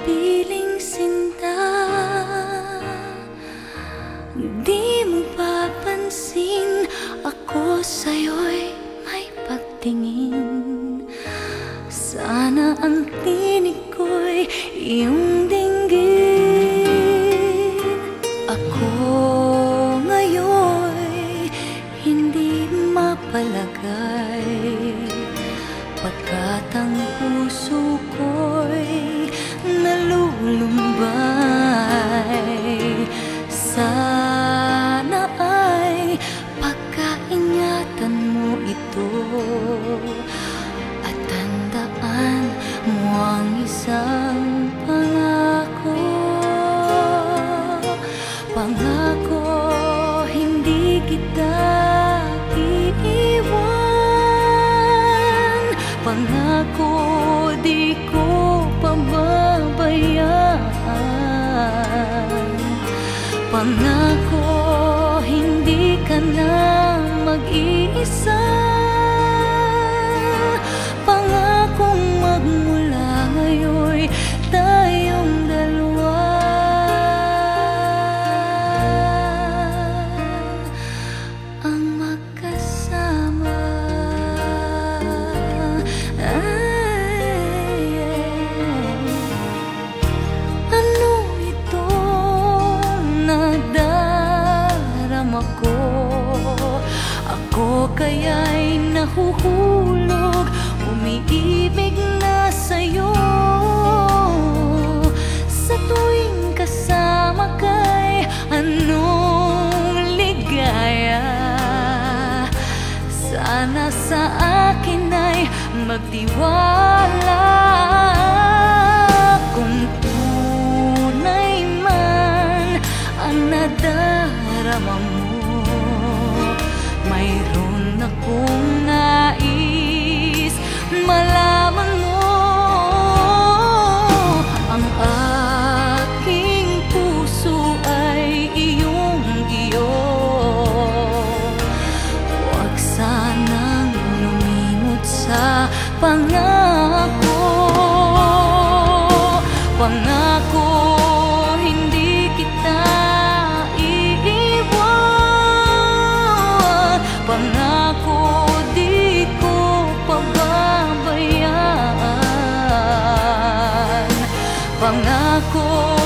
piling sinta Di mo papansin Ako sa'yo'y may pagtingin. Sana ang tinig ko'y iyong dinggin. Ako ngayon'y hindi mapalagay. Pagkat ang puso ko'y Pangako hindi kita iiwan. Pangako di ko pababayaan Pangako hindi ka na nahuhulog Umiibig na sa'yo. Sa tuwing kasama kay Anong ligaya Sana sa akin ay magtiwala pangako. Pangako hindi kita iiwan. Pangako di ko pababayaan. Pangako